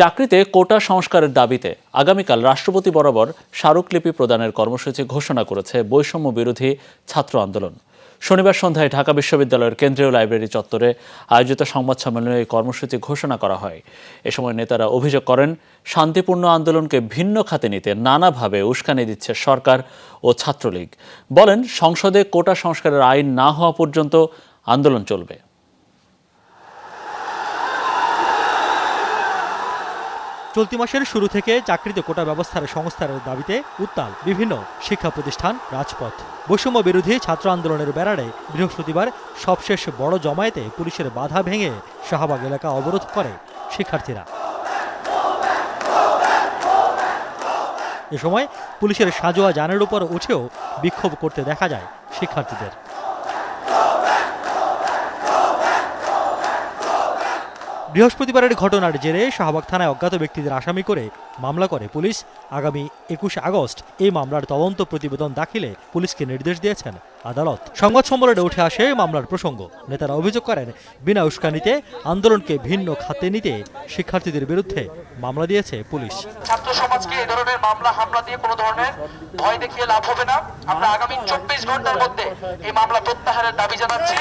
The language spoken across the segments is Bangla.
চাকরিতে কোটা সংস্কারের দাবিতে আগামীকাল রাষ্ট্রপতি বরাবর স্মারকলিপি প্রদানের কর্মসূচি ঘোষণা করেছে বৈষম্য বিরোধী ছাত্র আন্দোলন। শনিবার সন্ধ্যায় ঢাকা বিশ্ববিদ্যালয়ের কেন্দ্রীয় লাইব্রেরি চত্বরে আয়োজিত সংবাদ সম্মেলনে এই কর্মসূচি ঘোষণা করা হয়। এ সময় নেতারা অভিযোগ করেন, শান্তিপূর্ণ আন্দোলনকে ভিন্ন খাতে নিতে নানাভাবে উস্কানি দিচ্ছে সরকার ও ছাত্রলীগ। বলেন, সংসদে কোটা সংস্কারের আইন না হওয়া পর্যন্ত আন্দোলন চলবে। চলতি মাসের শুরু থেকে চাকরিতে কোটা ব্যবস্থার সংস্কারের দাবিতে উত্তাল বিভিন্ন শিক্ষা প্রতিষ্ঠান রাজপথ। বৈষম্য বিরোধী ছাত্র আন্দোলনের বেড়ারে বৃহস্পতিবার সবশেষ বড় জমায়েতে পুলিশের বাধা ভেঙে শাহবাগ এলাকা অবরোধ করে শিক্ষার্থীরা। এ সময় পুলিশের সাজোয়া যানের উপর উঠেও বিক্ষোভ করতে দেখা যায় শিক্ষার্থীদের। বৃহস্পতিবারের ঘটনার জেরে শাহবাগ থানায় অজ্ঞাত ব্যক্তিদের আসামি করে মামলা করে পুলিশ। আগামী একুশে আগস্ট এই মামলার তদন্ত প্রতিবেদন দাখিলে পুলিশকে নির্দেশ দিয়েছেন আদালত। সংবাদ সম্মেলনে উঠে আসে মামলার প্রসঙ্গ। নেতারা অভিযোগ করেন, বিনা উস্কানিতে আন্দোলনকে ভিন্ন খাতে নিতে শিক্ষার্থীদের বিরুদ্ধে মামলা দিয়েছে পুলিশ। ছাত্র সমাজকে ধরনের মামলা, হামলা দিয়ে কোনো ধরনের ভয় দেখিয়ে লাভ হবে না। আমরা আগামী চব্বিশ ঘণ্টার মধ্যে এই মামলা প্রত্যাহারের দাবি জানাচ্ছি।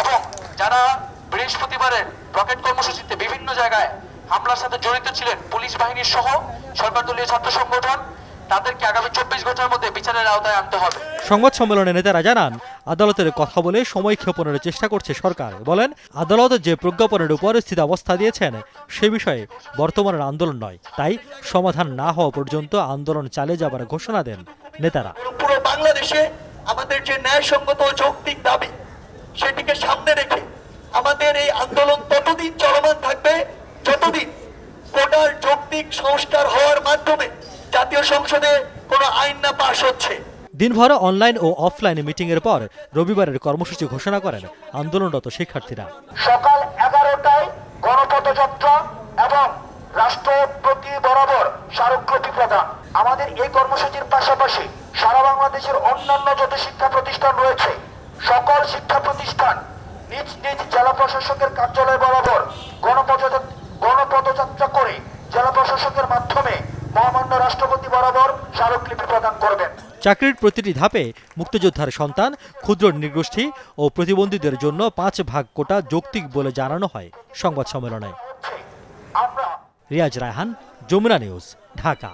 এবং যারা বৃহস্পতিবারের রকেট কর্মসূচিতে বিভিন্ন জায়গায় হামলার সাথে জড়িত ছিলেন পুলিশ বাহিনীর সহ সরকার দলীয় ছাত্র সংগঠন। তাদেরকে আগামী চব্বিশ ঘণ্টার মধ্যে বিচারের আওতায় আনতে হবে। সংবাদ সম্মেলনে নেতারা জানান আদালতের কথা বলে সময় ক্ষেপণের চেষ্টা করছে সরকার। বলেন আদালত যে প্রজ্ঞাপনের উপর স্থিতাবস্থা দিয়েছেন সে বিষয়ে বর্তমানের আন্দোলন নয়। তাই সমাধান না হওয়া পর্যন্ত আন্দোলন চালিয়ে যাবার ঘোষণা দেন নেতারা। পুরো বাংলাদেশে আমাদের যে ন্যায়সঙ্গত ও যৌক্তিক দাবি সেটিকে সামনে রেখে আমাদের এই আন্দোলন ততদিন চলমান থাকবে যতদিন কোটার যৌক্তিক সংস্কার হওয়ার মাধ্যমে জাতীয় সংসদে কোনো আইন না পাশ হচ্ছে। দিনভর অনলাইন ও অফলাইন মিটিংয়ের পর রবিবারের কর্মসূচি ঘোষণা করেন আন্দোলনরত শিক্ষার্থীরা। সকাল এগারোটায় গণপথযাত্রা এবং রাষ্ট্রপতি বরাবর স্মারকলিপি প্রদান। আমাদের এই কর্মসূচির পাশাপাশি সারা বাংলাদেশের অন্যান্য যত শিক্ষা প্রতিষ্ঠান রয়েছে। সকল শিক্ষা প্রতিষ্ঠান নিজ নিজ জেলা প্রশাসকের কার্যালয় বরাবর গণপথযাত্রা করে জেলা প্রশাসকের মাধ্যমে মহামান্য রাষ্ট্রপতি বরাবর স্মারকলিপি প্রদান করবেন। চাকরির প্রতিটি ধাপে মুক্তিযোদ্ধার সন্তান ক্ষুদ্র নৃগোষ্ঠী ও প্রতিবন্ধীদের জন্য পাঁচ ভাগ কোটা যৌক্তিক বলে জানানো হয় সংবাদ সম্মেলনে। রিয়াজ রায়হান যমুনা নিউজ ঢাকা।